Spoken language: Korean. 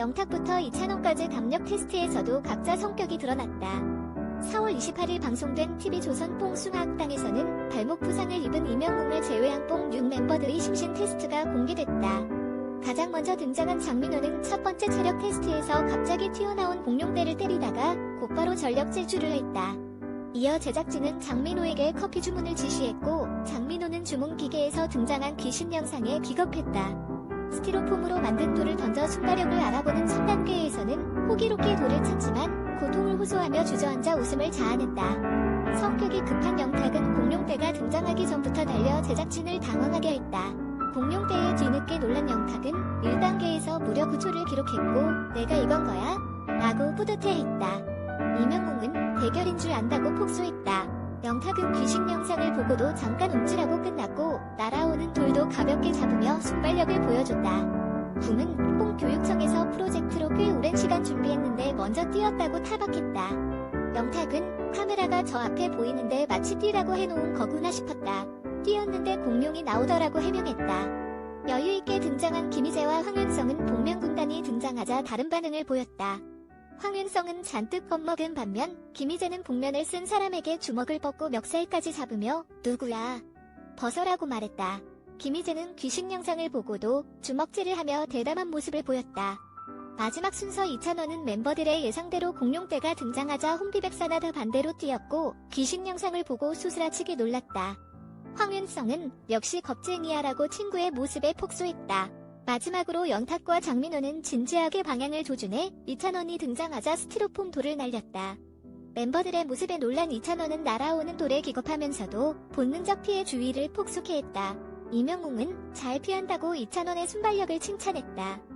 영탁부터 이찬원까지 담력 테스트에서도 각자 성격이 드러났다. 4월 28일 방송된 TV조선 뽕숭아학당에서는 발목 부상을 입은 이명웅을 제외한 뽕6 멤버들의 심신 테스트가 공개됐다. 가장 먼저 등장한 장민호는 첫 번째 체력 테스트에서 갑자기 튀어나온 공룡대를 때리다가 곧바로 전력 질주를 했다. 이어 제작진은 장민호에게 커피 주문을 지시했고 장민호는 주문 기계에서 등장한 귀신 영상에 기겁했다. 스티로폼으로 만든 돌을 던져 순발력을 알아보는 3단계에서는 호기롭게 돌을 찾지만 고통을 호소하며 주저앉아 웃음을 자아냈다. 성격이 급한 영탁은 공룡대가 등장하기 전부터 달려 제작진을 당황하게 했다. 공룡대에 뒤늦게 놀란 영탁은 1단계에서 무려 9초를 기록했고 내가 이건 거야? 라고 뿌듯해했다. 이명웅은 대결인 줄 안다고 폭소했다. 영탁은 귀신 영상을 보고도 잠깐 움찔하고 끝 보여줬다. 궁은 뽕교육청에서 프로젝트로 꽤 오랜 시간 준비했는데 먼저 뛰었다고 탈박했다. 영탁은 카메라가 저 앞에 보이는데 마치 뛰라고 해놓은 거구나 싶었다. 뛰었는데 공룡이 나오더라고 해명했다. 여유있게 등장한 김희재와 황윤성은 복면군단이 등장하자 다른 반응을 보였다. 황윤성은 잔뜩 겁먹은 반면 김희재는 복면을 쓴 사람에게 주먹을 뻗고 멱살까지 잡으며 누구야? 벗어라고 말했다. 김희재는 귀신 영상을 보고도 주먹질을 하며 대담한 모습을 보였다. 마지막 순서 이찬원은 멤버들의 예상대로 공룡대가 등장하자 혼비백산하다 반대로 뛰었고 귀신 영상을 보고 수스라치게 놀랐다. 황윤성은 역시 겁쟁이야라고 친구의 모습에 폭소했다. 마지막으로 영탁과 장민호는 진지하게 방향을 조준해 이찬원이 등장하자 스티로폼 돌을 날렸다. 멤버들의 모습에 놀란 이찬원은 날아오는 돌에 기겁하면서도 본능적 피해 주의를 폭소케 했다. 이명웅은 잘 피한다고 이찬원의 순발력을 칭찬했다.